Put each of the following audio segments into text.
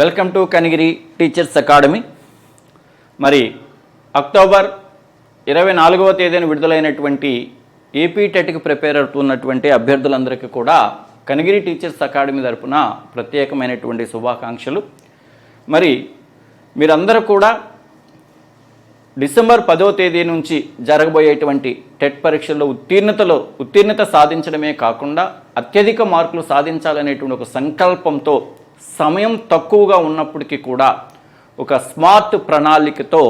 Welcome to Kanigiri teachers academy. మరి October ఇరవై నాలుగవ తేదీన విడుదలైనటువంటి ఏపీ టెట్కి ప్రిపేర్ అవుతున్నటువంటి అభ్యర్థులందరికీ కూడా కనిగిరి టీచర్స్ అకాడమీ తరపున ప్రత్యేకమైనటువంటి శుభాకాంక్షలు. మరి మీరందరూ కూడా డిసెంబర్ పదో తేదీ నుంచి జరగబోయేటువంటి టెట్ పరీక్షల్లో ఉత్తీర్ణతలో ఉత్తీర్ణత సాధించడమే కాకుండా అత్యధిక మార్కులు సాధించాలనేటువంటి ఒక సంకల్పంతో సమయం తక్కువగా ఉన్నప్పటికీ కూడా ఒక స్మార్ట్ ప్రణాళికతో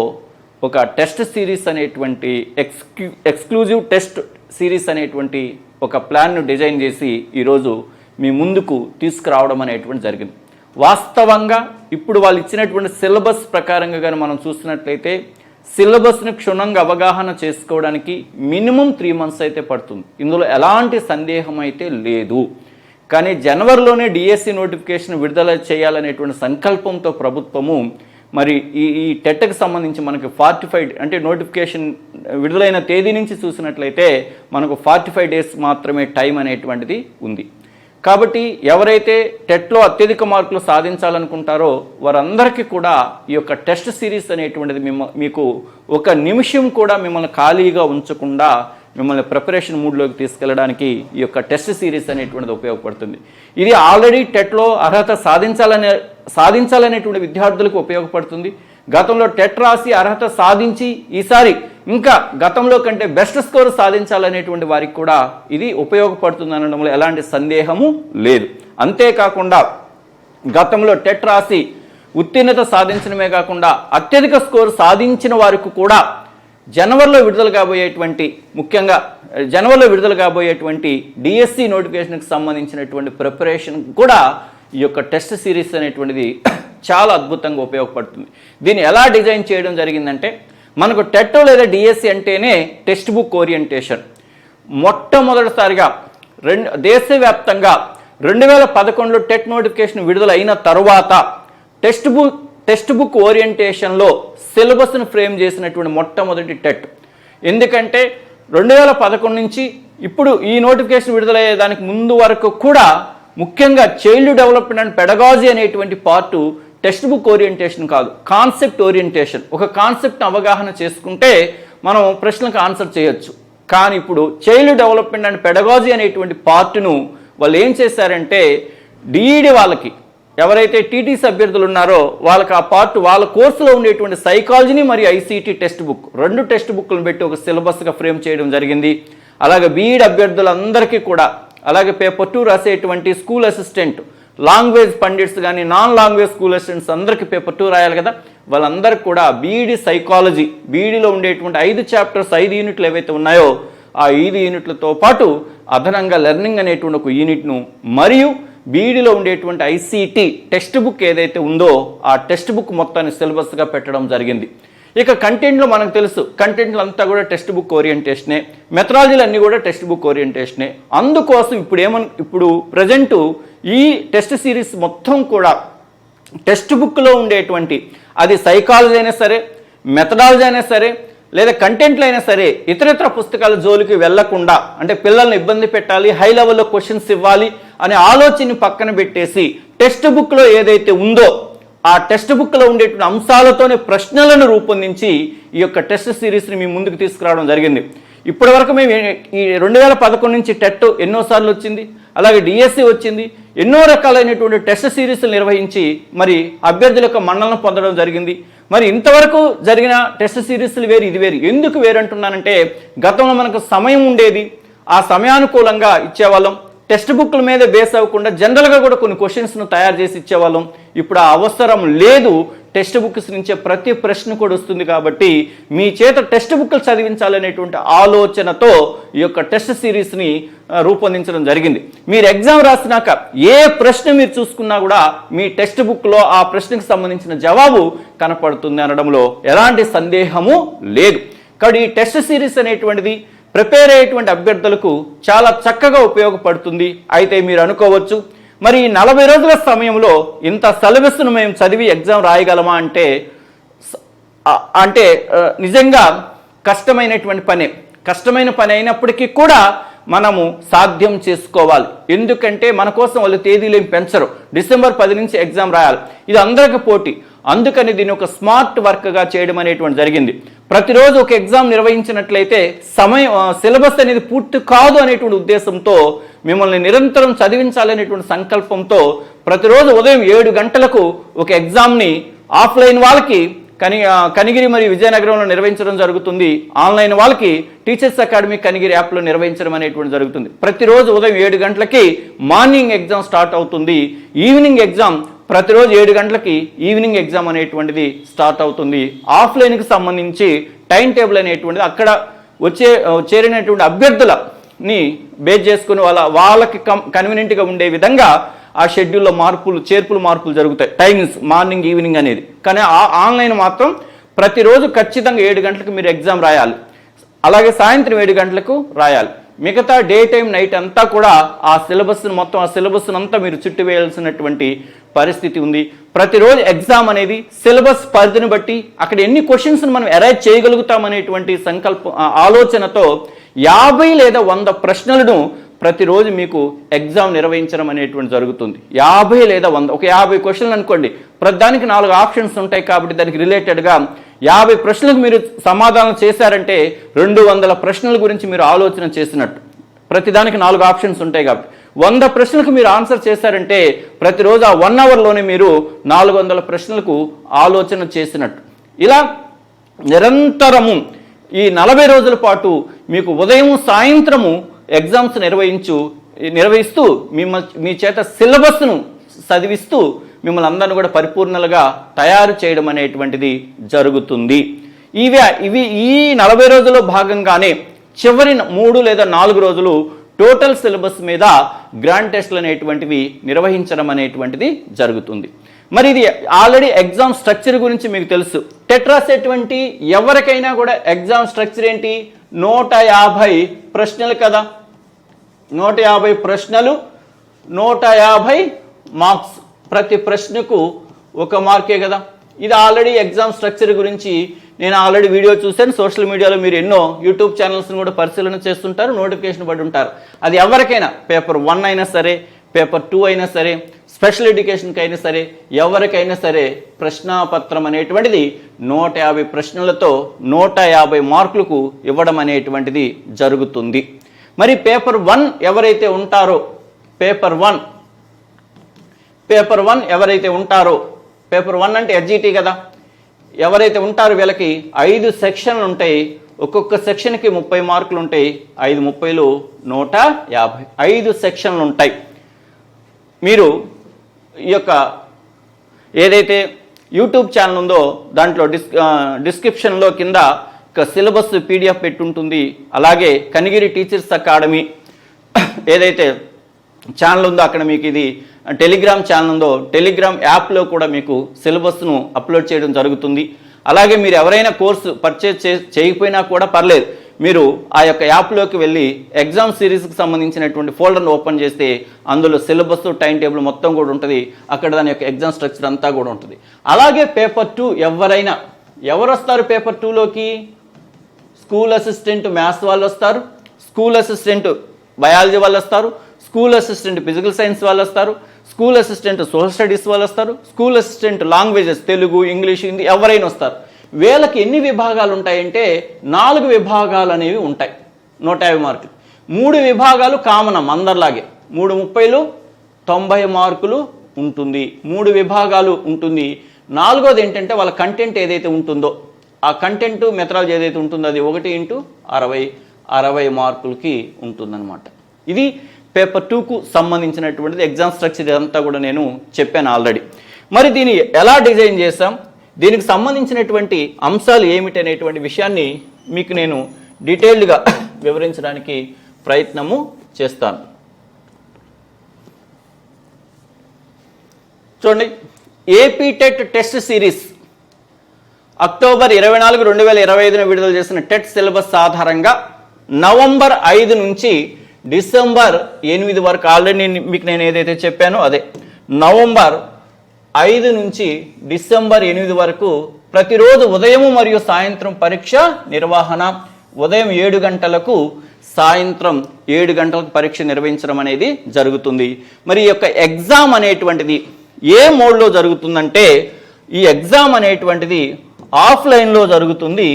ఒక టెస్ట్ సిరీస్ అనేటువంటి ఎక్స్క్లూ ఎక్స్క్లూజివ్ టెస్ట్ సిరీస్ అనేటువంటి ఒక ప్లాన్ను డిజైన్ చేసి ఈరోజు మీ ముందుకు తీసుకురావడం అనేటువంటి జరిగింది. వాస్తవంగా ఇప్పుడు వాళ్ళు ఇచ్చినటువంటి సిలబస్ ప్రకారంగా కానీ మనం చూసినట్లయితే సిలబస్ను క్షుణ్ణంగా అవగాహన చేసుకోవడానికి మినిమం త్రీ మంత్స్ అయితే పడుతుంది. ఇందులో ఎలాంటి సందేహం అయితే లేదు. కానీ జనవరిలోనే డిఎస్సి నోటిఫికేషన్ విడుదల చేయాలనేటువంటి సంకల్పంతో ప్రభుత్వము మరి ఈ ఈ టెట్కి సంబంధించి మనకి ఫార్టీ ఫైవ్ అంటే నోటిఫికేషన్ విడుదలైన తేదీ నుంచి చూసినట్లయితే మనకు ఫార్టీ ఫైవ్ డేస్ మాత్రమే టైం అనేటువంటిది ఉంది. కాబట్టి ఎవరైతే టెట్లో అత్యధిక మార్కులు సాధించాలనుకుంటారో వారందరికీ కూడా ఈ యొక్క టెస్ట్ సిరీస్ అనేటువంటిది మిమ్మ మీకు ఒక నిమిషం కూడా మిమ్మల్ని ఖాళీగా ఉంచకుండా మిమ్మల్ని ప్రిపరేషన్ మూడ్లోకి తీసుకెళ్ళడానికి ఈ యొక్క టెస్ట్ సిరీస్ అనేటువంటిది ఉపయోగపడుతుంది. ఇది ఆల్రెడీ టెట్లో అర్హత సాధించాలనే సాధించాలనేటువంటి విద్యార్థులకు ఉపయోగపడుతుంది. గతంలో టెట్ రాసి అర్హత సాధించి ఈసారి ఇంకా గతంలో కంటే బెస్ట్ స్కోర్ సాధించాలనేటువంటి వారికి కూడా ఇది ఉపయోగపడుతుంది అనడంలో ఎలాంటి సందేహము లేదు. అంతేకాకుండా గతంలో టెట్ రాసి ఉత్తీర్ణత సాధించడమే కాకుండా అత్యధిక స్కోర్ సాధించిన వారికి కూడా జనవరిలో విడుదల కాబోయేటువంటి ముఖ్యంగా జనవరిలో విడుదల కాబోయేటువంటి డిఎస్సి నోటిఫికేషన్కి సంబంధించినటువంటి ప్రిపరేషన్ కూడా ఈ యొక్క టెస్ట్ సిరీస్ అనేటువంటిది చాలా అద్భుతంగా ఉపయోగపడుతుంది. దీన్ని ఎలా డిజైన్ చేయడం జరిగిందంటే మనకు టెట్ లేదా డిఎస్సి అంటేనే టెక్స్ట్ బుక్ ఓరియంటేషన్. మొట్టమొదటిసారిగా రెండు దేశవ్యాప్తంగా రెండు వేల పదకొండులో టెట్ నోటిఫికేషన్ విడుదల అయిన తరువాత టెక్స్ట్ బుక్ టెక్స్ట్ బుక్ ఓరియంటేషన్లో సిలబస్ను ఫ్రేమ్ చేసినటువంటి మొట్టమొదటి టెట్. ఎందుకంటే రెండు వేల పదకొండు నుంచి ఇప్పుడు ఈ నోటిఫికేషన్ విడుదలయ్యే దానికి ముందు వరకు కూడా ముఖ్యంగా చైల్డ్ డెవలప్మెంట్ అండ్ పెడగాజీ అనేటువంటి పార్టు టెక్స్ట్ బుక్ ఓరియంటేషన్ కాదు కాన్సెప్ట్ ఓరియంటేషన్. ఒక కాన్సెప్ట్ అవగాహన చేసుకుంటే మనం ప్రశ్నలకు ఆన్సర్ చేయొచ్చు. కానీ ఇప్పుడు చైల్డ్ డెవలప్మెంట్ అండ్ పెడగాజీ అనేటువంటి పార్ట్ను వాళ్ళు ఏం చేశారంటే డిఈడి వాళ్ళకి ఎవరైతే టీటీసీ అభ్యర్థులు ఉన్నారో వాళ్ళకి ఆ పార్ట్ వాళ్ళ కోర్సులో ఉండేటువంటి సైకాలజీని మరియు ఐసీటీ టెక్స్ట్ బుక్ రెండు టెక్స్ట్ బుక్లను పెట్టి ఒక సిలబస్గా ఫ్రేమ్ చేయడం జరిగింది. అలాగే బీఈడ్ అభ్యర్థులందరికీ కూడా అలాగే పేపర్ టూ రాసేటువంటి స్కూల్ అసిస్టెంట్ లాంగ్వేజ్ పండిట్స్ కానీ నాన్ లాంగ్వేజ్ స్కూల్ అసిస్టెంట్స్ అందరికీ పేపర్ టూ రాయాలి కదా. వాళ్ళందరికీ కూడా బీఈడి సైకాలజీ బీఈడిలో ఉండేటువంటి ఐదు చాప్టర్స్ ఐదు యూనిట్లు ఏవైతే ఉన్నాయో ఆ ఐదు యూనిట్లతో పాటు అదనంగా లెర్నింగ్ అనేటువంటి ఒక యూనిట్ను మరియు బీఈడిలో ఉండేటువంటి ఐసీటీ టెక్స్ట్ బుక్ ఏదైతే ఉందో ఆ టెక్స్ట్ బుక్ మొత్తాన్ని సిలబస్గా పెట్టడం జరిగింది. ఇక కంటెంట్లో మనకు తెలుసు కంటెంట్లు అంతా కూడా టెక్స్ట్ బుక్ ఓరియంటేషనే మెథడాలజీలు అన్నీ కూడా టెక్స్ట్ బుక్ ఓరియంటేషనే. అందుకోసం ఇప్పుడు ఏమన్ ఇప్పుడు ప్రజెంటు ఈ టెస్ట్ సిరీస్ మొత్తం కూడా టెక్స్ట్ బుక్లో ఉండేటువంటి అది సైకాలజీ అయినా సరే మెథడాలజీ అయినా సరే లేదా కంటెంట్లు అయినా సరే ఇతరితర పుస్తకాల జోలికి వెళ్ళకుండా అంటే పిల్లల్ని ఇబ్బంది పెట్టాలి హై లెవెల్లో క్వశ్చన్స్ ఇవ్వాలి అనే ఆలోచనని పక్కన పెట్టేసి టెక్స్ట్ బుక్లో ఏదైతే ఉందో ఆ టెక్స్ట్ బుక్లో ఉండేటువంటి అంశాలతోనే ప్రశ్నలను రూపొందించి ఈ యొక్క టెస్ట్ సిరీస్ని మీ ముందుకు తీసుకురావడం జరిగింది. ఇప్పటి వరకు మేము ఈ రెండు వేల పదకొండు నుంచి టెట్ ఎన్నోసార్లు వచ్చింది అలాగే డిఎస్సి వచ్చింది ఎన్నో రకాలైనటువంటి టెస్ట్ సిరీస్లు నిర్వహించి మరి అభ్యర్థుల యొక్క మన్నలను పొందడం జరిగింది. మరి ఇంతవరకు జరిగిన టెస్ట్ సిరీస్లు వేరు ఇది వేరు. ఎందుకు వేరు అంటున్నానంటే గతంలో మనకు సమయం ఉండేది ఆ సమయానుకూలంగా ఇచ్చేవాళ్ళం. టెక్స్ట్ బుక్ల మీద బేస్ అవ్వకుండా జనరల్గా కూడా కొన్ని క్వశ్చన్స్ను తయారు చేసి ఇచ్చేవాళ్ళం. ఇప్పుడు ఆ అవసరం లేదు. టెక్స్ట్ బుక్స్ నుంచే ప్రతి ప్రశ్న కూడా వస్తుంది కాబట్టి మీ చేత టెక్స్ట్ బుక్లు చదివించాలనేటువంటి ఆలోచనతో ఈ యొక్క టెస్ట్ సిరీస్ని రూపొందించడం జరిగింది. మీరు ఎగ్జామ్ రాసినాక ఏ ప్రశ్న మీరు చూసుకున్నా కూడా మీ టెక్స్ట్ బుక్లో ఆ ప్రశ్నకు సంబంధించిన జవాబు కనపడుతుంది అనడంలో ఎలాంటి సందేహము లేదు. కాబట్టి ఈ టెస్ట్ సిరీస్ అనేటువంటిది ప్రిపేర్ అయ్యేటువంటి అభ్యర్థులకు చాలా చక్కగా ఉపయోగపడుతుంది. అయితే మీరు అనుకోవచ్చు మరి ఈ నలభై రోజుల సమయంలో ఇంత సిలబస్ను మేము చదివి ఎగ్జామ్ రాయగలమా అంటే అంటే నిజంగా కష్టమైనటువంటి పనే. కష్టమైన పని అయినప్పటికీ కూడా మనము సాధ్యం చేసుకోవాలి. ఎందుకంటే మన కోసం వాళ్ళు తేదీలు ఏం పెంచరు. డిసెంబర్ పది నుంచి ఎగ్జామ్ రాయాలి. ఇది అందరికి పోటీ. అందుకని దీన్ని ఒక స్మార్ట్ వర్క్గా చేయడం అనేటువంటి జరిగింది. ప్రతిరోజు ఒక ఎగ్జామ్ నిర్వహించినట్లయితే సమయం సిలబస్ అనేది పూర్తి కాదు అనేటువంటి ఉద్దేశంతో మిమ్మల్ని నిరంతరం చదివించాలనేటువంటి సంకల్పంతో ప్రతిరోజు ఉదయం ఏడు గంటలకు ఒక ఎగ్జామ్ని ఆఫ్లైన్ వాళ్ళకి కని కనిగిరి మరియు విజయనగరంలో నిర్వహించడం జరుగుతుంది. ఆన్లైన్ వాళ్ళకి టీచర్స్ అకాడమీ కనిగిరి యాప్లో నిర్వహించడం అనేటువంటి జరుగుతుంది. ప్రతిరోజు ఉదయం ఏడు గంటలకి మార్నింగ్ ఎగ్జామ్ స్టార్ట్ అవుతుంది. ఈవినింగ్ ఎగ్జామ్ ప్రతిరోజు ఏడు గంటలకి ఈవినింగ్ ఎగ్జామ్ అనేటువంటిది స్టార్ట్ అవుతుంది. ఆఫ్లైన్కి సంబంధించి టైం టేబుల్ అనేటువంటిది అక్కడ వచ్చే చేరినటువంటి అభ్యర్థులని బేస్ చేసుకుని వాళ్ళ వాళ్ళకి కం కన్వీనియంట్గా ఉండే విధంగా ఆ షెడ్యూల్లో మార్పులు చేర్పులు మార్పులు జరుగుతాయి. టైమింగ్స్ మార్నింగ్ ఈవినింగ్ అనేది. కానీ ఆ- ఆన్లైన్ మాత్రం ప్రతిరోజు ఖచ్చితంగా ఏడు గంటలకు మీరు ఎగ్జామ్ రాయాలి. అలాగే సాయంత్రం ఏడు గంటలకు రాయాలి. మిగతా డే టైం నైట్ అంతా కూడా ఆ సిలబస్ మొత్తం ఆ సిలబస్ను అంతా మీరు చుట్టివేయాల్సినటువంటి పరిస్థితి ఉంది. ప్రతిరోజు ఎగ్జామ్ అనేది సిలబస్ పరిధిని బట్టి అక్కడ ఎన్ని క్వశ్చన్స్ని మనం అరైజ్ చేయగలుగుతామనేటువంటి సంకల్ప ఆలోచనతో యాభై లేదా వంద ప్రశ్నలను ప్రతిరోజు మీకు ఎగ్జామ్ నిర్వహించడం అనేటువంటి జరుగుతుంది. యాభై లేదా వంద ఒక యాభై క్వశ్చన్లు అనుకోండి. ప్రతిదానికి నాలుగు ఆప్షన్స్ ఉంటాయి కాబట్టి దానికి రిలేటెడ్గా యాభై ప్రశ్నలకు మీరు సమాధానం చేశారంటే రెండు వందల ప్రశ్నల గురించి మీరు ఆలోచన చేసినట్టు. ప్రతిదానికి నాలుగు ఆప్షన్స్ ఉంటాయి కాబట్టి. వంద ప్రశ్నలకు మీరు ఆన్సర్ చేశారంటే ప్రతిరోజు ఆ వన్ అవర్లోనే మీరు నాలుగు వందల ప్రశ్నలకు ఆలోచన చేసినట్టు. ఇలా నిరంతరము ఈ నలభై రోజుల పాటు మీకు ఉదయం సాయంత్రము ఎగ్జామ్స్ నిర్వహించు నిర్వహిస్తూ మిమ్మల్ని మీ చేత సిలబస్ను చదివిస్తూ మిమ్మల్ని అందరిని కూడా పరిపూర్ణలుగా తయారు చేయడం అనేటువంటిది జరుగుతుంది. ఇవి ఇవి ఈ నలభై రోజుల్లో భాగంగానే చివరి మూడు లేదా నాలుగు రోజులు టోటల్ సిలబస్ మీద గ్రాండ్ టెస్ట్లు అనేటువంటివి నిర్వహించడం అనేటువంటిది జరుగుతుంది. మరి ఇది ఆల్రెడీ ఎగ్జామ్ స్ట్రక్చర్ గురించి మీకు తెలుసు. టెట్రాస్ ఎటువంటి ఎవరికైనా కూడా ఎగ్జామ్ స్ట్రక్చర్ ఏంటి? నూట యాభై ప్రశ్నలు కదా. నూట యాభై ప్రశ్నలు నూట యాభై మార్క్స్ ప్రతి ప్రశ్నకు ఒక మార్కే కదా. ఇది ఆల్రెడీ ఎగ్జామ్ స్ట్రక్చర్ గురించి నేను ఆల్రెడీ వీడియో చూశాను. సోషల్ మీడియాలో మీరు ఎన్నో యూట్యూబ్ ఛానల్స్ని కూడా పరిశీలన చేస్తుంటారు నోటిఫికేషన్ పడి ఉంటారు. అది ఎవరికైనా పేపర్ వన్ అయినా సరే పేపర్ టూ అయినా సరే స్పెషల్ ఎడ్యుకేషన్కి అయినా సరే ఎవరికైనా సరే ప్రశ్నాపత్రం అనేటువంటిది నూట యాభై ప్రశ్నలతో నూట యాభై మార్కులకు ఇవ్వడం అనేటువంటిది జరుగుతుంది. మరి పేపర్ వన్ ఎవరైతే ఉంటారో పేపర్ వన్ పేపర్ వన్ ఎవరైతే ఉంటారో పేపర్ వన్ అంటే ఎస్జిటి కదా ఎవరైతే ఉంటారో వీళ్ళకి ఐదు సెక్షన్లు ఉంటాయి. ఒక్కొక్క సెక్షన్కి ముప్పై మార్కులు ఉంటాయి. ఐదు ముప్పైలు నూట యాభై ఐదు సెక్షన్లు ఉంటాయి. మీరు ఈ యొక్క ఏదైతే యూట్యూబ్ ఛానల్ ఉందో దాంట్లో డిస్ డిస్క్రిప్షన్లో కింద ఒక సిలబస్ పీడిఎఫ్ పెట్టుంటుంది. అలాగే కనిగిరి టీచర్స్ అకాడమీ ఏదైతే ఛానల్ ఉందో అక్కడ మీకు ఇది టెలిగ్రామ్ ఛానల్ ఉందో టెలిగ్రామ్ యాప్లో కూడా మీకు సిలబస్ను అప్లోడ్ చేయడం జరుగుతుంది. అలాగే మీరు ఎవరైనా కోర్సు పర్చేజ్ చే చేయకపోయినా కూడా పర్లేదు. మీరు ఆ యొక్క యాప్లోకి వెళ్ళి ఎగ్జామ్ సిరీస్కి సంబంధించినటువంటి ఫోల్డర్ను ఓపెన్ చేస్తే అందులో సిలబస్ టైం టేబుల్ మొత్తం కూడా ఉంటుంది. అక్కడ దాని యొక్క ఎగ్జామ్ స్ట్రక్చర్ అంతా కూడా ఉంటుంది. అలాగే పేపర్ టూ ఎవరైనా ఎవరు వస్తారు పేపర్ టూలోకి స్కూల్ అసిస్టెంట్ మ్యాథ్స్ వాళ్ళు వస్తారు. స్కూల్ అసిస్టెంట్ బయాలజీ వాళ్ళు వస్తారు. స్కూల్ అసిస్టెంట్ ఫిజికల్ సైన్స్ వాళ్ళు వస్తారు. స్కూల్ అసిస్టెంట్ సోషల్ స్టడీస్ వాళ్ళు వస్తారు school assistant languages Telugu English Hindi ఎవరైనా వస్తారు. వీళ్ళకి ఎన్ని విభాగాలు ఉంటాయంటే నాలుగు విభాగాలు అనేవి ఉంటాయి. నూట యాభై మార్కులు. మూడు విభాగాలు కామన్ అందరిలాగే. మూడు ముప్పైలు తొంభై మార్కులు ఉంటుంది. మూడు విభాగాలు ఉంటుంది. నాలుగోది ఏంటంటే వాళ్ళ కంటెంట్ ఏదైతే ఉంటుందో ఆ కంటెంట్ మెథడాలజీ ఏదైతే ఉంటుందో అది ఒకటి ఇంటూ అరవై. అరవై మార్కులకి ఉంటుందన్నమాట. ఇది పేపర్ టూకు సంబంధించినటువంటిది ఎగ్జామ్ స్ట్రక్చర్ ఇదంతా కూడా నేను చెప్పాను ఆల్రెడీ మరి దీన్ని ఎలా డిజైన్ చేసాం దీనికి సంబంధించినటువంటి అంశాలు ఏమిటి అనేటువంటి విషయాన్ని మీకు నేను డీటెయిల్డ్గా వివరించడానికి ప్రయత్నము చేస్తాను. చూడండి AP TET test series October ఇరవై నాలుగు రెండు వేల ఇరవై ఐదున విడుదల చేసిన టెట్ సిలబస్ ఆధారంగా నవంబర్ ఐదు నుంచి డిసెంబర్ ఎనిమిది వరకు ఆల్రెడీ నేను మీకు నేను ఏదైతే చెప్పానో అదే. నవంబర్ ఐదు నుంచి డిసెంబర్ ఎనిమిది వరకు ప్రతిరోజు ఉదయం మరియు సాయంత్రం పరీక్ష నిర్వహణ. ఉదయం ఏడు గంటలకు సాయంత్రం ఏడు గంటలకు పరీక్ష నిర్వహించడం అనేది జరుగుతుంది. మరి ఈ యొక్క ఎగ్జామ్ అనేటువంటిది ఏ మోడ్లో జరుగుతుందంటే ఈ ఎగ్జామ్ అనేటువంటిది ఆఫ్లైన్లో జరుగుతుంది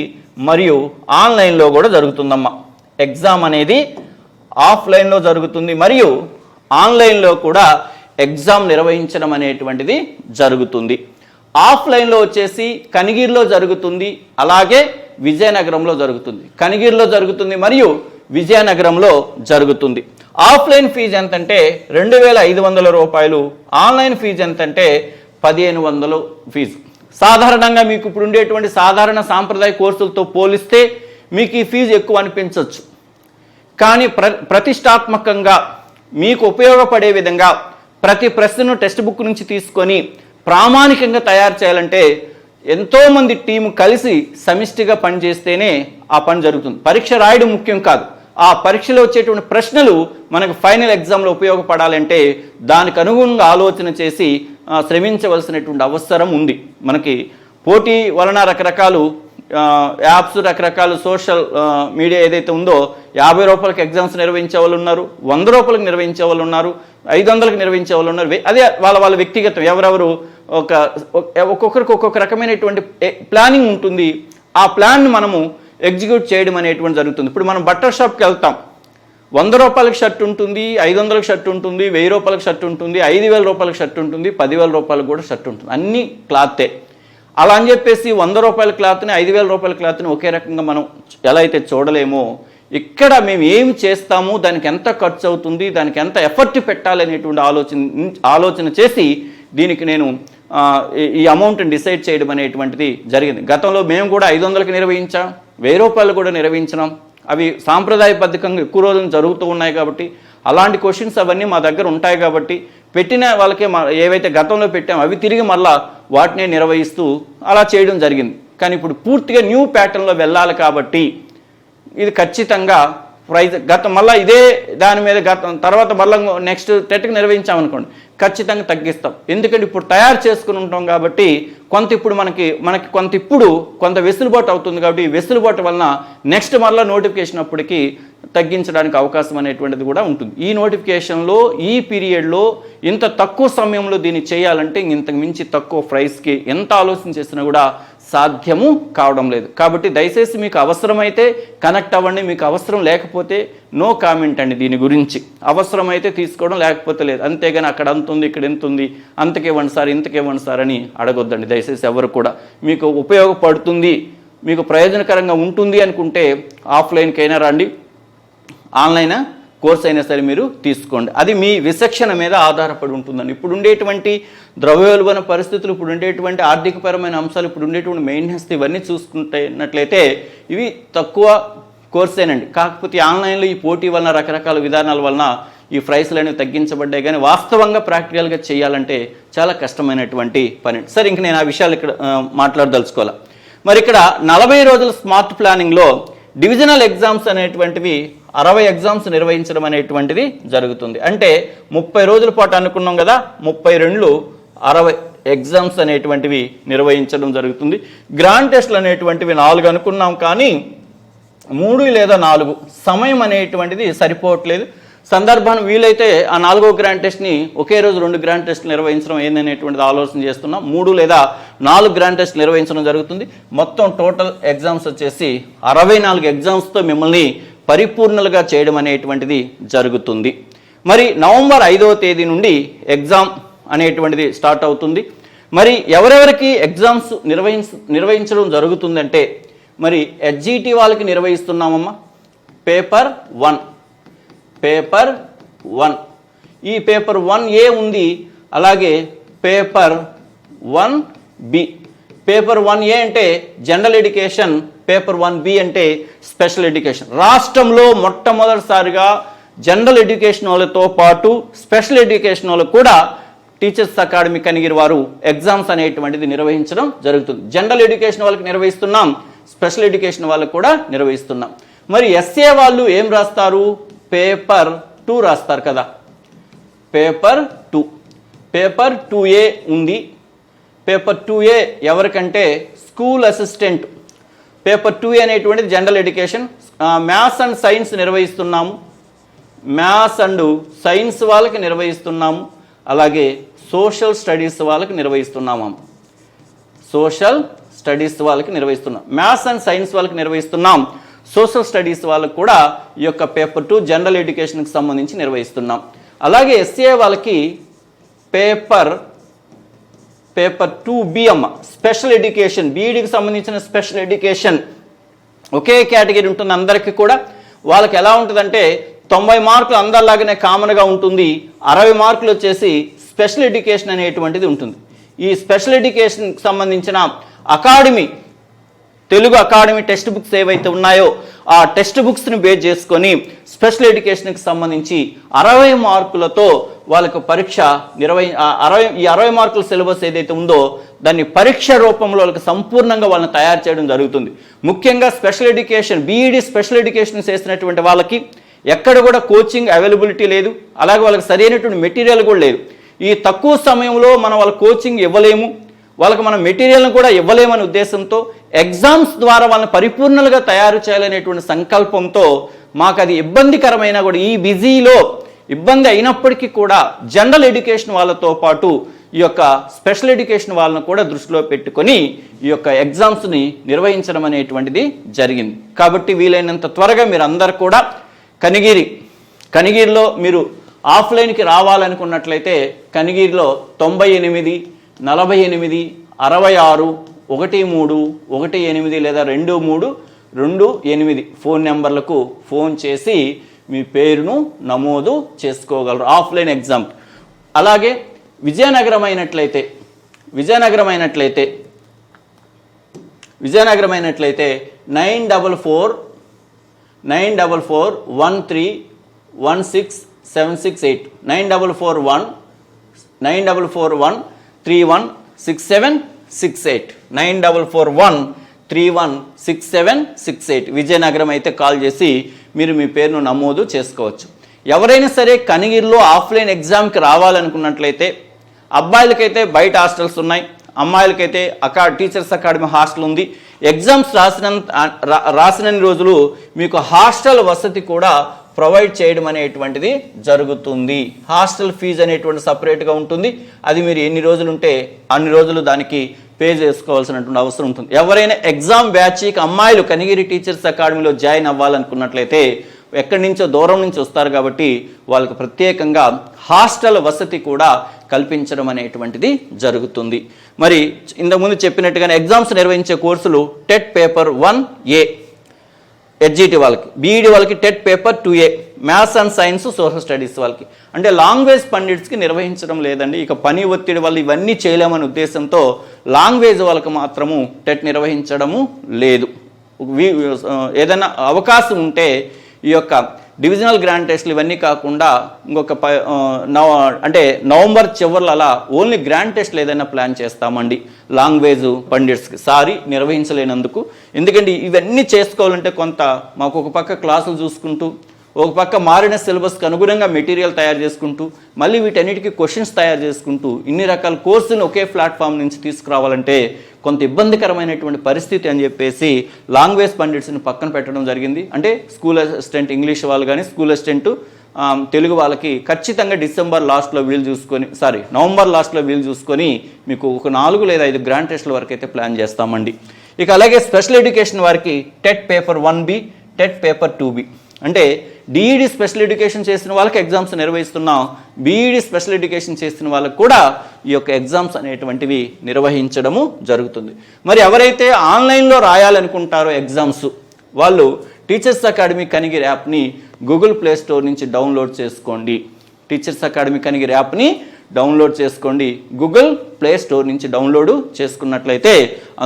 మరియు ఆన్లైన్లో కూడా జరుగుతుందమ్మా. ఎగ్జామ్ అనేది ఆఫ్లైన్లో జరుగుతుంది మరియు ఆన్లైన్లో కూడా ఎగ్జామ్ నిర్వహించడం అనేటువంటిది జరుగుతుంది. ఆఫ్లైన్లో వచ్చేసి కనిగిరిలో జరుగుతుంది అలాగే విజయనగరంలో జరుగుతుంది. కనిగిరిలో జరుగుతుంది మరియు విజయనగరంలో జరుగుతుంది. ఆఫ్లైన్ ఫీజు ఎంతంటే రెండు వేల ఐదు వందల రూపాయలు ఆన్లైన్ ఫీజు ఎంతంటే పదిహేను వందలు ఫీజు. సాధారణంగా మీకు ఇప్పుడు ఉండేటువంటి సాధారణ సాంప్రదాయ కోర్సులతో పోలిస్తే మీకు ఈ ఫీజు ఎక్కువ అనిపించవచ్చు కానీ ప్ర ప్రతిష్టాత్మకంగా మీకు ఉపయోగపడే విధంగా ప్రతి ప్రశ్నను టెక్స్ట్ బుక్ నుంచి తీసుకొని ప్రామాణికంగా తయారు చేయాలంటే ఎంతోమంది టీం కలిసి సమిష్టిగా పనిచేస్తేనే ఆ పని జరుగుతుంది. పరీక్ష రాయడం ముఖ్యం కాదు. ఆ పరీక్షలో వచ్చేటువంటి ప్రశ్నలు మనకు ఫైనల్ ఎగ్జామ్లో ఉపయోగపడాలంటే దానికి అనుగుణంగా ఆలోచన చేసి శ్రమించవలసినటువంటి అవసరం ఉంది. మనకి పోటీ వలన రకరకాలు యాప్స్ రకరకాల సోషల్ మీడియా ఏదైతే ఉందో యాభై రూపాయలకి ఎగ్జామ్స్ నిర్వహించే వాళ్ళు ఉన్నారు వంద రూపాయలకు నిర్వహించే వాళ్ళు ఉన్నారు ఐదు వందలకు నిర్వహించే వాళ్ళు ఉన్నారు అదే వాళ్ళ వాళ్ళ వ్యక్తిగతం ఎవరెవరు ఒక ఒక్కొక్కరికి ఒక్కొక్క రకమైనటువంటి ప్లానింగ్ ఉంటుంది. ఆ ప్లాన్ని మనము ఎగ్జిక్యూట్ చేయడం అనేటువంటి జరుగుతుంది. ఇప్పుడు మనం బట్టర్ షాప్కి వెళ్తాం. వంద రూపాయలకు షర్ట్ ఉంటుంది ఐదు వందలకు షర్ట్ ఉంటుంది వెయ్యి రూపాయలకు షర్ట్ ఉంటుంది ఐదు వేల రూపాయలకు షర్ట్ ఉంటుంది పదివేల రూపాయలకు కూడా షర్ట్ ఉంటుంది. అన్ని క్లాతే అలా అని చెప్పేసి వంద రూపాయల క్లాత్ని ఐదు వేల రూపాయల క్లాత్ని ఒకే రకంగా మనం ఎలా అయితే చూడలేమో ఇక్కడ మేము ఏం చేస్తాము దానికి ఎంత ఖర్చు అవుతుంది దానికి ఎంత ఎఫర్ట్ పెట్టాలనేటువంటి ఆలోచన ఆలోచన చేసి దీనికి నేను ఈ- అమౌంట్ని డిసైడ్ చేయడం అనేటువంటిది జరిగింది. గతంలో మేము కూడా ఐదు వందలకి నిర్వహించాం వెయ్యి రూపాయలు కూడా నిర్వహించినాం. అవి సాంప్రదాయ పద్ధకంగా ఎక్కువ రోజులు జరుగుతూ ఉన్నాయి కాబట్టి అలాంటి క్వశ్చన్స్ అవన్నీ మా దగ్గర ఉంటాయి కాబట్టి పెట్టిన వాళ్ళకే ఏవైతే గతంలో పెట్టామో అవి తిరిగి మళ్ళా వాటినే నిర్వహిస్తూ అలా చేయడం జరిగింది. కానీ ఇప్పుడు పూర్తిగా న్యూ ప్యాటర్న్లో వెళ్ళాలి కాబట్టి ఇది ఖచ్చితంగా ప్రైజ్ గత మళ్ళీ ఇదే దాని మీద గత తర్వాత మళ్ళీ నెక్స్ట్ టెట్కి నిర్వహించామనుకోండి ఖచ్చితంగా తగ్గిస్తాం. ఎందుకంటే ఇప్పుడు తయారు చేసుకుని ఉంటాం కాబట్టి కొంత ఇప్పుడు మనకి మనకి కొంత ఇప్పుడు కొంత వెసులుబాటు అవుతుంది కాబట్టి ఈ వెసులుబాటు వలన నెక్స్ట్ మళ్ళీ నోటిఫికేషన్ అప్పటికి తగ్గించడానికి అవకాశం అనేటువంటిది కూడా ఉంటుంది. ఈ నోటిఫికేషన్లో ఈ పీరియడ్లో ఇంత తక్కువ సమయంలో దీన్ని చేయాలంటే ఇంతకు మించి తక్కువ ప్రైస్కి ఎంత ఆలోచన చేసినా కూడా సాధ్యము కావడం లేదు. కాబట్టి దయచేసి మీకు అవసరమైతే కనెక్ట్ అవ్వండి. మీకు అవసరం లేకపోతే నో కామెంట్ అండి దీని గురించి. అవసరమైతే తీసుకోవడం లేకపోతే లేదు. అంతేగాని అక్కడ అంత ఉంది ఇక్కడ ఎంత ఉంది అంతకివ్వండి సార్ ఇంతకివ్వండి సార్ అని అడగొద్దండి. దయచేసి ఎవరు కూడా. మీకు ఉపయోగపడుతుంది మీకు ప్రయోజనకరంగా ఉంటుంది అనుకుంటే ఆఫ్లైన్కైనా రండి. ఆన్లైన్ కోర్స్ అయినా సరే మీరు తీసుకోండి. అది మీ విచక్షణ మీద ఆధారపడి ఉంటుందండి. ఇప్పుడు ఉండేటువంటి ద్రవ్యోల్బణ పరిస్థితులు ఇప్పుడు ఉండేటువంటి ఆర్థికపరమైన అంశాలు ఇప్పుడు ఉండేటువంటి మెయింటెనెన్స్ ఇవన్నీ చూసుకుంటున్నట్లయితే ఇవి తక్కువ కోర్సేనండి. కాకపోతే ఆన్లైన్లో ఈ పోటీ వలన రకరకాల విధానాల వలన ఈ ప్రైస్లు అనేవి తగ్గించబడ్డాయి. కానీ వాస్తవంగా ప్రాక్టికల్గా చేయాలంటే చాలా కష్టమైనటువంటి పని. సరే ఇంక నేను ఆ విషయాలు ఇక్కడ మాట్లాడదలుచుకోవాలి. మరి ఇక్కడ నలభై రోజుల స్మార్ట్ ప్లానింగ్లో డివిజనల్ ఎగ్జామ్స్ అనేటువంటివి అరవై ఎగ్జామ్స్ నిర్వహించడం అనేటువంటిది జరుగుతుంది. అంటే ముప్పై రోజుల పాటు అనుకున్నాం కదా ముప్పై రెండు అరవై ఎగ్జామ్స్ అనేటువంటివి నిర్వహించడం జరుగుతుంది. గ్రాండ్ టెస్ట్లు అనేటువంటివి నాలుగు అనుకున్నాం కానీ మూడు లేదా నాలుగు సమయం అనేటువంటిది సరిపోవట్లేదు. సందర్భాన్ని వీలైతే ఆ నాలుగో గ్రాండ్ టెస్ట్ని ఒకే రోజు రెండు గ్రాండ్ టెస్ట్లు నిర్వహించడం ఏందనేటువంటిది ఆలోచన చేస్తున్నాం. మూడు లేదా నాలుగు గ్రాండ్ టెస్ట్ నిర్వహించడం జరుగుతుంది. మొత్తం టోటల్ ఎగ్జామ్స్ వచ్చేసి అరవై నాలుగు ఎగ్జామ్స్తో మిమ్మల్ని పరిపూర్ణలుగా చేయడం అనేటువంటిది జరుగుతుంది. మరి నవంబర్ ఐదవ తేదీ నుండి ఎగ్జామ్ అనేటువంటిది స్టార్ట్ అవుతుంది. మరి ఎవరెవరికి ఎగ్జామ్స్ నిర్వహించ నిర్వహించడం జరుగుతుందంటే మరి హెచ్జిటి వాళ్ళకి నిర్వహిస్తున్నామమ్మా. Paper one. Paper one. ఈ పేపర్ వన్ ఏ ఉంది? అలాగే paper one B. Paper one A అంటే general education paper one B అంటే స్పెషల్ ఎడ్యుకేషన్. రాష్ట్రంలో మొట్టమొదటిసారిగా జనరల్ ఎడ్యుకేషన్ వాళ్ళతో పాటు స్పెషల్ ఎడ్యుకేషన్ వాళ్ళకు కూడా టీచర్స్ అకాడమీ కనిగిరి వారు ఎగ్జామ్స్ అనేటువంటిది నిర్వహించడం జరుగుతుంది. జనరల్ ఎడ్యుకేషన్ వాళ్ళకి నిర్వహిస్తున్నాం స్పెషల్ ఎడ్యుకేషన్ వాళ్ళకి కూడా నిర్వహిస్తున్నాం. మరి ఎస్ఏ వాళ్ళు ఏం రాస్తారు? పేపర్ టూ రాస్తారు కదా. Paper two. Paper two A ఉంది? పేపర్ టూ ఏ ఎవరికంటే school assistant. Paper two A అనేటువంటిది general education. Maths and science నిర్వహిస్తున్నాము. మ్యాథ్స్ అండ్ సైన్స్ వాళ్ళకి నిర్వహిస్తున్నాము. అలాగే సోషల్ స్టడీస్ వాళ్ళకి నిర్వహిస్తున్నాము. సోషల్ స్టడీస్ వాళ్ళకి నిర్వహిస్తున్నాం. మ్యాథ్స్ అండ్ సైన్స్ వాళ్ళకి నిర్వహిస్తున్నాం. సోషల్ స్టడీస్ వాళ్ళకి కూడా ఈ యొక్క పేపర్ టూ జనరల్ ఎడ్యుకేషన్కి సంబంధించి నిర్వహిస్తున్నాం. అలాగే ఎస్ఏ వాళ్ళకి పేపర్ పేపర్ టూ బి అమ్మ స్పెషల్ ఎడ్యుకేషన్ బీఈడికి సంబంధించిన స్పెషల్ ఎడ్యుకేషన్. ఒకే కేటగిరీ ఉంటుంది అందరికీ కూడా వాళ్ళకి ఎలా ఉంటుందంటే తొంభై మార్కులు అందరిలాగానే కామన్గా ఉంటుంది. అరవై మార్కులు వచ్చేసి స్పెషల్ ఎడ్యుకేషన్ అనేటువంటిది ఉంటుంది. ఈ స్పెషల్ ఎడ్యుకేషన్కి సంబంధించిన academy Telugu academy text books ఏవైతే ఉన్నాయో ఆ టెక్స్ట్ బుక్స్ని బేస్ చేసుకొని స్పెషల్ ఎడ్యుకేషన్కి సంబంధించి అరవై మార్కులతో వాళ్ళకు పరీక్ష నిర్వహి అరవై ఈ అరవై మార్కుల సిలబస్ ఏదైతే ఉందో దాన్ని పరీక్ష రూపంలో వాళ్ళకి సంపూర్ణంగా వాళ్ళని తయారు చేయడం జరుగుతుంది. ముఖ్యంగా special education B Ed special education చేసినటువంటి వాళ్ళకి ఎక్కడ కూడా కోచింగ్ అవైలబిలిటీ లేదు. అలాగే వాళ్ళకి సరైనటువంటి మెటీరియల్ కూడా లేదు. ఈ తక్కువ సమయంలో మనం వాళ్ళ కోచింగ్ ఇవ్వలేము. వాళ్ళకి మనం మెటీరియల్ని కూడా ఇవ్వలేమనే ఉద్దేశంతో ఎగ్జామ్స్ ద్వారా వాళ్ళని పరిపూర్ణలుగా తయారు చేయాలనేటువంటి సంకల్పంతో మాకు అది ఇబ్బందికరమైన కూడా ఈ బిజీలో ఇబ్బంది అయినప్పటికీ కూడా జనరల్ ఎడ్యుకేషన్ వాళ్ళతో పాటు ఈ యొక్క స్పెషల్ ఎడ్యుకేషన్ వాళ్ళను కూడా దృష్టిలో పెట్టుకొని ఈ యొక్క ఎగ్జామ్స్ని నిర్వహించడం అనేటువంటిది జరిగింది. కాబట్టి వీలైనంత త్వరగా మీరు అందరు కూడా కనిగిరి కనిగిరిలో మీరు ఆఫ్లైన్కి రావాలనుకున్నట్లయితే కనిగిరిలో తొంభై ఎనిమిది నలభై ఎనిమిది అరవై ఆరు ఒకటి మూడు ఒకటి ఎనిమిది లేదా రెండు మూడు రెండు ఎనిమిది ఫోన్ నెంబర్లకు ఫోన్ చేసి మీ పేరును నమోదు చేసుకోగలరు. Offline exam. అలాగే విజయనగరం అయినట్లయితే విజయనగరం అయినట్లయితే విజయనగరం అయినట్లయితే nine double four nine double four one three one six seven six eight. Nine double four one nine double four one three one six seven six eight. Nine double four one three one six seven six eight. Vizianagaram అయితే call చేసి మీరు మీ పేరును నమోదు చేసుకోవచ్చు. ఎవరైనా సరే కనిగిరిలో offline ఎగ్జామ్కి రావాలనుకున్నట్లయితే అబ్బాయిలకైతే బయట హాస్టల్స్ ఉన్నాయి. అమ్మాయిలకైతే అకా టీచర్స్ అకాడమీ హాస్టల్ ఉంది. ఎగ్జామ్స్ రాసిన రాసినన్ని రోజులు మీకు హాస్టల్ వసతి కూడా ప్రొవైడ్ చేయడం అనేటువంటిది జరుగుతుంది. హాస్టల్ ఫీజు అనేటువంటి సపరేట్గా ఉంటుంది. అది మీరు ఎన్ని రోజులు ఉంటే అన్ని రోజులు దానికి పే చేసుకోవాల్సినటువంటి అవసరం ఉంటుంది. ఎవరైనా ఎగ్జామ్ బ్యాచ్కి అమ్మాయిలు కనిగిరి టీచర్స్ అకాడమీలో జాయిన్ అవ్వాలనుకున్నట్లయితే ఎక్కడి నుంచో దూరం నుంచి వస్తారు కాబట్టి వాళ్ళకు ప్రత్యేకంగా హాస్టల్ వసతి కూడా కల్పించడం అనేటువంటిది జరుగుతుంది. మరి ఇంతకుముందు చెప్పినట్టుగానే ఎగ్జామ్స్ నిర్వహించే కోర్సులు టెట్ పేపర్ వన్ ఏ ఎడ్జిటి వాళ్ళకి బీఈడి వాళ్ళకి TET paper two A maths and science social studies వాళ్ళకి. అంటే లాంగ్వేజ్ పండిట్స్కి నిర్వహించడం లేదండి. ఇక పని ఒత్తిడి వల్ల ఇవన్నీ చేయలేమనే ఉద్దేశంతో లాంగ్వేజ్ వాళ్ళకి మాత్రము టెట్ నిర్వహించడము లేదు. ఏదైనా అవకాశం ఉంటే ఈ యొక్క డివిజనల్ గ్రాండ్ టెస్ట్లు ఇవన్నీ కాకుండా ఇంకొక ప నవ అంటే నవంబర్ చివరిలో అలా ఓన్లీ గ్రాండ్ టెస్ట్లు ఏదైనా ప్లాన్ చేస్తామండి. లాంగ్వేజ్ పండిట్స్కి. సారీ నిర్వహించలేనందుకు. ఎందుకంటే ఇవన్నీ చేసుకోవాలంటే కొంత మాకు ఒక పక్క క్లాసులు చూసుకుంటూ ఒక పక్క మారిన సిలబస్కి అనుగుణంగా మెటీరియల్ తయారు చేసుకుంటూ మళ్ళీ వీటన్నిటికీ క్వశ్చన్స్ తయారు చేసుకుంటూ ఇన్ని రకాల కోర్సుని ఒకే ప్లాట్ఫామ్ నుంచి తీసుకురావాలంటే కొంత ఇబ్బందికరమైనటువంటి పరిస్థితి అని చెప్పేసి లాంగ్వేజ్ పండిట్స్ని పక్కన పెట్టడం జరిగింది. అంటే స్కూల్ అసిస్టెంట్ ఇంగ్లీష్ వాళ్ళు కానీ స్కూల్ అసిస్టెంట్ తెలుగు వాళ్ళకి ఖచ్చితంగా డిసెంబర్ లాస్ట్లో వీలు చూసుకొని సారీ నవంబర్ లాస్ట్లో వీలు చూసుకొని మీకు ఒక నాలుగు లేదా ఐదు గ్రాండ్ టెస్ట్ల వరకు అయితే ప్లాన్ చేస్తామండి. ఇక అలాగే స్పెషల్ ఎడ్యుకేషన్ వారికి TET paper one B TET paper two B. అంటే డిఈడి స్పెషల్ ఎడ్యుకేషన్ చేసిన వాళ్ళకి ఎగ్జామ్స్ నిర్వహిస్తున్నాం. బీఈడి స్పెషల్ ఎడ్యుకేషన్ చేసిన వాళ్ళకి కూడా ఈ యొక్క ఎగ్జామ్స్ అనేటువంటివి నిర్వహించడము జరుగుతుంది. మరి ఎవరైతే ఆన్లైన్లో రాయాలనుకుంటారో ఎగ్జామ్స్ వాళ్ళు టీచర్స్ అకాడమీ కనిగిరి యాప్ని గూగుల్ ప్లే స్టోర్ నుంచి డౌన్లోడ్ చేసుకోండి. టీచర్స్ అకాడమీ కనిగిరి యాప్ని డౌన్లోడ్ చేసుకోండి. గూగుల్ ప్లే స్టోర్ నుంచి డౌన్లోడ్ చేసుకున్నట్లయితే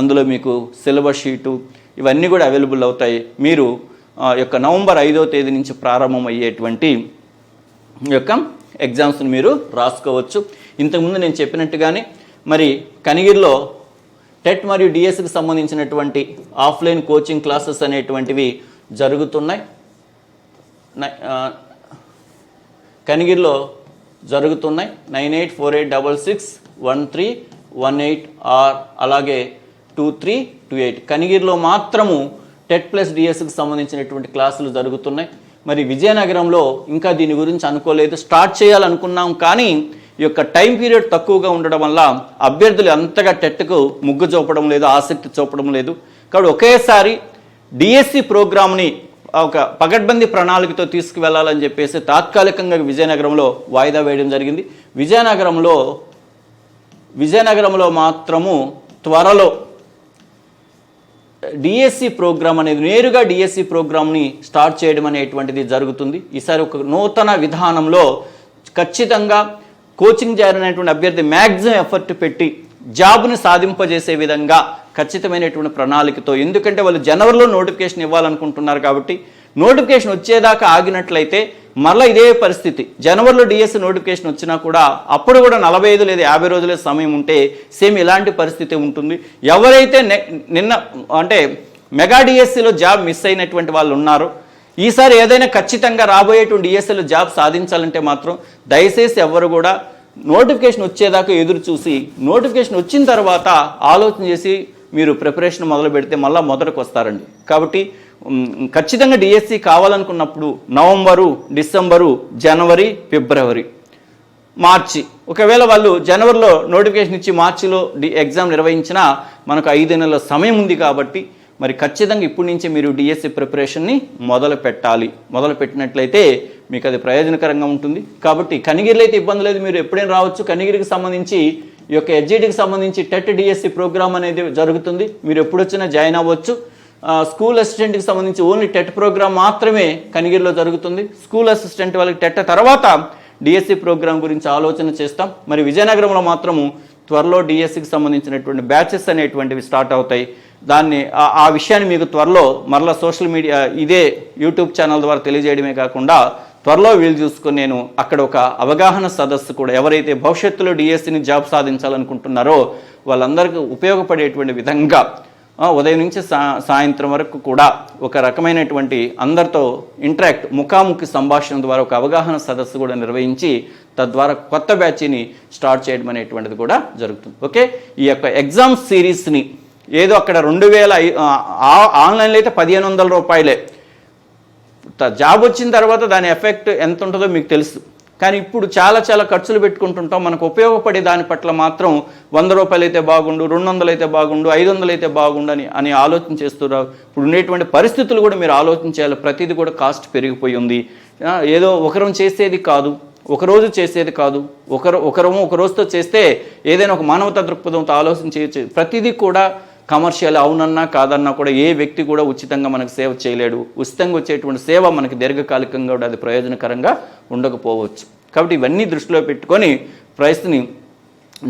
అందులో మీకు సిలబస్ షీటు ఇవన్నీ కూడా అవైలబుల్ అవుతాయి. మీరు యొక్క నవంబర్ ఐదో తేదీ నుంచి ప్రారంభం అయ్యేటువంటి యొక్క ఎగ్జామ్స్ని మీరు రాసుకోవచ్చు. ఇంతకుముందు నేను చెప్పినట్టుగానే మరి కనిగిరిలో టెట్ మరియు డిఎస్కి సంబంధించినటువంటి ఆఫ్లైన్ కోచింగ్ క్లాసెస్ అనేటువంటివి జరుగుతున్నాయి. నై- కనిగిరిలో జరుగుతున్నాయి. Nine eight four eight double six one three one eight or అలాగే టూ త్రీ టూ ఎయిట్. కనిగిరిలో మాత్రము టెట్ ప్లస్ డిఎస్కి సంబంధించినటువంటి క్లాసులు జరుగుతున్నాయి. మరి విజయనగరంలో ఇంకా దీని గురించి అనుకోలేదు. స్టార్ట్ చేయాలనుకున్నాం కానీ ఈ యొక్క టైం పీరియడ్ తక్కువగా ఉండడం వల్ల అభ్యర్థులు అంతగా టెట్కు ముగ్గు చూపడం లేదు ఆసక్తి చూపడం లేదు. కాబట్టి ఒకేసారి డిఎస్సి ప్రోగ్రామ్ని ఒక పగడ్బందీ ప్రణాళికతో తీసుకువెళ్ళాలని చెప్పేసి తాత్కాలికంగా విజయనగరంలో వాయిదా వేయడం జరిగింది. విజయనగరంలో విజయనగరంలో మాత్రము త్వరలో డిఎస్సి ప్రోగ్రామ్ అనేది నేరుగా డిఎస్సి ప్రోగ్రామ్ని స్టార్ట్ చేయడం అనేటువంటిది జరుగుతుంది. ఈసారి ఒక నూతన విధానంలో ఖచ్చితంగా కోచింగ్ చేయాలనేటువంటి అభ్యర్థి మ్యాక్సిమం ఎఫర్ట్ పెట్టి జాబ్ను సాధింపజేసే విధంగా ఖచ్చితమైనటువంటి ప్రణాళికతో ఎందుకంటే వాళ్ళు జనవరిలో నోటిఫికేషన్ ఇవ్వాలనుకుంటున్నారు కాబట్టి నోటిఫికేషన్ వచ్చేదాకా ఆగినట్లయితే మరలా ఇదే పరిస్థితి. జనవరిలో డిఎస్సి నోటిఫికేషన్ వచ్చినా కూడా అప్పుడు కూడా నలభై ఐదు లేదా యాభై రోజులే సమయం ఉంటే సేమ్ ఇలాంటి పరిస్థితి ఉంటుంది. ఎవరైతే నిన్న అంటే మెగా డిఎస్సిలో జాబ్ మిస్ అయినటువంటి వాళ్ళు ఉన్నారో ఈసారి ఏదైనా ఖచ్చితంగా రాబోయేటువంటి డిఎస్సిలో జాబ్ సాధించాలంటే మాత్రం దయచేసి ఎవరు కూడా నోటిఫికేషన్ వచ్చేదాకా ఎదురు చూసి నోటిఫికేషన్ వచ్చిన తర్వాత ఆలోచన చేసి మీరు ప్రిపరేషన్ మొదలు పెడితే మళ్ళీ మొదటికి వస్తారండి. కాబట్టి ఖచ్చితంగా డిఎస్సి కావాలనుకున్నప్పుడు నవంబరు డిసెంబరు జనవరి ఫిబ్రవరి మార్చి. ఒకవేళ వాళ్ళు జనవరిలో నోటిఫికేషన్ ఇచ్చి మార్చిలో డి ఎగ్జామ్ నిర్వహించినా మనకు ఐదు నెలల సమయం ఉంది కాబట్టి మరి ఖచ్చితంగా ఇప్పటి నుంచే మీరు డిఎస్సి ప్రిపరేషన్ని మొదలు పెట్టాలి. మొదలు పెట్టినట్లయితే మీకు అది ప్రయోజనకరంగా ఉంటుంది. కాబట్టి కనిగిరిలో అయితే ఇబ్బంది లేదు. మీరు ఎప్పుడైనా రావచ్చు. కనిగిరికి సంబంధించి ఈ యొక్క ఎడ్జిటికి సంబంధించి టెట్ డిఎస్సి ప్రోగ్రామ్ అనేది జరుగుతుంది. మీరు ఎప్పుడొచ్చినా జాయిన్ అవ్వచ్చు. స్కూల్ అసిస్టెంట్కి సంబంధించి ఓన్లీ టెట్ ప్రోగ్రామ్ మాత్రమే కనిగిరిలో జరుగుతుంది. స్కూల్ అసిస్టెంట్ వాళ్ళకి టెట్ తర్వాత డిఎస్సి ప్రోగ్రామ్ గురించి ఆలోచన చేస్తాం. మరి విజయనగరంలో మాత్రము త్వరలో డిఎస్సికి సంబంధించినటువంటి బ్యాచెస్ అనేటువంటివి స్టార్ట్ అవుతాయి. దాన్ని ఆ- విషయాన్ని మీకు త్వరలో మరలా సోషల్ మీడియా ఇదే యూట్యూబ్ ఛానల్ ద్వారా తెలియజేయడమే కాకుండా త్వరలో వీలు చూసుకుని నేను అక్కడ ఒక అవగాహన సదస్సు కూడా ఎవరైతే భవిష్యత్తులో డిఎస్సిని జాబ్ సాధించాలనుకుంటున్నారో వాళ్ళందరికీ ఉపయోగపడేటువంటి విధంగా ఉదయం నుంచి సా సాయంత్రం వరకు కూడా ఒక రకమైనటువంటి అందరితో ఇంటరాక్ట్ ముఖాముఖి సంభాషణ ద్వారా ఒక అవగాహన సదస్సు కూడా నిర్వహించి తద్వారా కొత్త బ్యాచ్ని స్టార్ట్ చేయడం అనేటువంటిది కూడా జరుగుతుంది. ఓకే? ఈ యొక్క ఎగ్జామ్ సిరీస్ని ఏదో అక్కడ రెండు వేల ఆన్లైన్లో అయితే పదిహేను వందల రూపాయలే. జాబ్ వచ్చిన తర్వాత దాని ఎఫెక్ట్ ఎంత ఉంటుందో మీకు తెలుసు. కానీ ఇప్పుడు చాలా చాలా ఖర్చులు పెట్టుకుంటుంటాం. మనకు ఉపయోగపడే దాని పట్ల మాత్రం వంద రూపాయలు అయితే బాగుండు రెండు వందలు అయితే బాగుండు ఐదు వందలు అయితే బాగుండు అని అని ఆలోచన చేస్తున్నారు. ఇప్పుడు ఉండేటువంటి పరిస్థితులు కూడా మీరు ఆలోచించాలి ప్రతిదీ కూడా కాస్ట్ పెరిగిపోయి ఉంది. ఏదో ఒకరం చేసేది కాదు. ఒకరోజు చేసేది కాదు. ఒకరు ఒకరము ఒక రోజుతో చేస్తే ఏదైనా ఒక మానవతా దృక్పథంతో ఆలోచన చేయొచ్చు. ప్రతిదీ కూడా కమర్షియల్ అవునన్నా కాదన్నా కూడా ఏ వ్యక్తి కూడా ఉచితంగా మనకు సేవ చేయలేడు. ఉచితంగా వచ్చేటువంటి సేవ మనకి దీర్ఘకాలికంగా కూడా అది ప్రయోజనకరంగా ఉండకపోవచ్చు. కాబట్టి ఇవన్నీ దృష్టిలో పెట్టుకొని ప్రైస్ని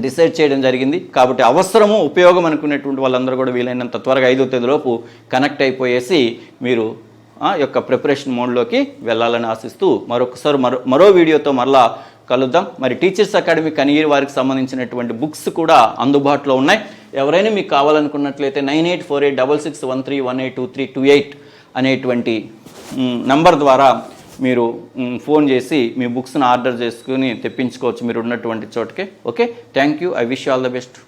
డిసైడ్ చేయడం జరిగింది. కాబట్టి అవసరము ఉపయోగం అనుకునేటువంటి వాళ్ళందరూ కూడా వీలైనంత త్వరగా ఐదో తేదీలోపు కనెక్ట్ అయిపోయేసి మీరు ఆ యొక్క ప్రిపరేషన్ మోడ్లోకి వెళ్ళాలని ఆశిస్తూ మరొకసారి మరో మరో వీడియోతో మరలా కలుద్దాం. మరి టీచర్స్ అకాడమీ కనీర్ వారికి సంబంధించినటువంటి బుక్స్ కూడా అందుబాటులో ఉన్నాయి. ఎవరైనా మీకు కావాలనుకున్నట్లయితే nine eight four eight double six one three one eight two three two eight అనేటువంటి నంబర్ ద్వారా మీరు ఫోన్ చేసి మీ బుక్స్ని ఆర్డర్ చేసుకుని తెప్పించుకోవచ్చు మీరు ఉన్నటువంటి చోటుకే. Okay? Thank you I wish all the best